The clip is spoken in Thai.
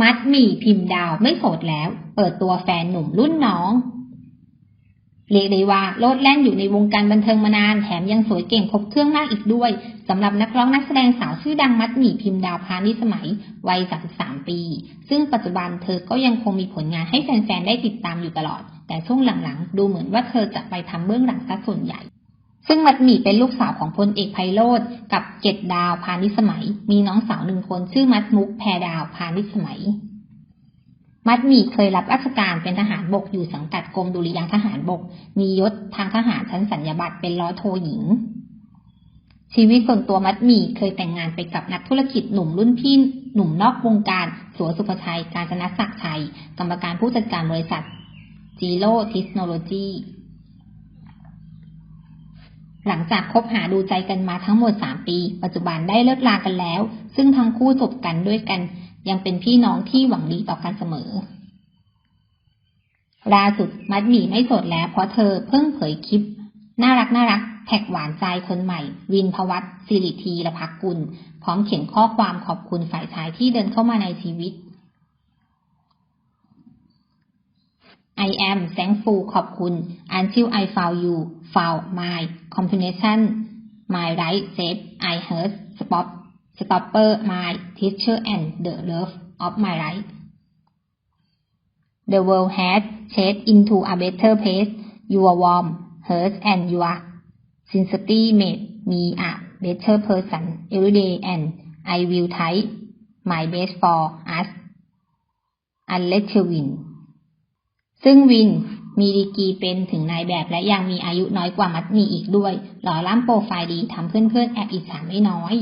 มัดหมี่พิมพ์ดาวไม่โสดแล้ว เปิดตัวแฟนหนุ่มรุ่นน้อง เรียกได้ว่าโลดแล่นอยู่ในวงการบันเทิงมานาน แถมยังสวยเก่งครบเครื่องมากอีกด้วยสำหรับนักร้องนักแสดงสาวชื่อดังมัดหมี่พิมพ์ดาวพาณิชย์สมัยวัย 33 ปี ซึ่งปัจจุบันเธอก็ยังคงมีผลงานให้แฟนๆ ได้ติดตามอยู่ตลอด แต่ช่วงหลังๆ ดูเหมือนว่าเธอจะไปทำเบื้องหลังซะส่วนใหญ่ ซึ่งมัดหมี่เป็นลูกสาวของพลเอกไพโรธกับเจ็ดดาวพาณิชย์สมัย มีน้องสาวหนึ่งคนชื่อมัดมุกแพรดาวพาณิชย์สมัย มัดหมี่เคยรับราชการเป็นทหารบกอยู่สังกัดกรมดุริยางทหารบก มียศทางทหารชั้นสัญญาบัตรเป็นร้อยโทหญิง ชีวิตส่วนตัวมัดหมี่เคยแต่งงานไปกับนักธุรกิจหนุ่มรุ่นพี่หนุ่มนอกวงการสัวสุภชัย การจนศักดิ์ชัย กรรมการผู้จัดการบริษัทจีโร่เทคโนโลยี หลังจากคบหาดูใจกันมาทั้งหมด 3 ปี ปัจจุบันได้เลิกลากันแล้ว ซึ่งทั้งคู่จบกันด้วยกัน ยังเป็นพี่น้องที่หวังดีต่อกันเสมอล่าสุดมัดหมี่ไม่โสดแล้วเพราะเธอเพิ่งเผยคลิป น่ารักน่ารักแท็กหวานใจคนใหม่ วินพวัตสิริทีละพักกุล พร้อมเขียนข้อความขอบคุณฝ่ายชายที่เดินเข้ามาในชีวิต I am thankful ขอบคุณ until I found you found my compassion my right safe I heard stop stopper my teacher and the love of my life The world has changed into a better place your warm heart and your sincerity made me a better person every day and I will try my best for us unless you win ซึ่งวิน มีดีกีเป็นถึงนายแบบและยังมีอายุน้อยกว่ามัดมีอีกด้วย หล่อล่ำโปรไฟล์ดีทำเพื่อนๆแอบอิจฉาไม่น้อย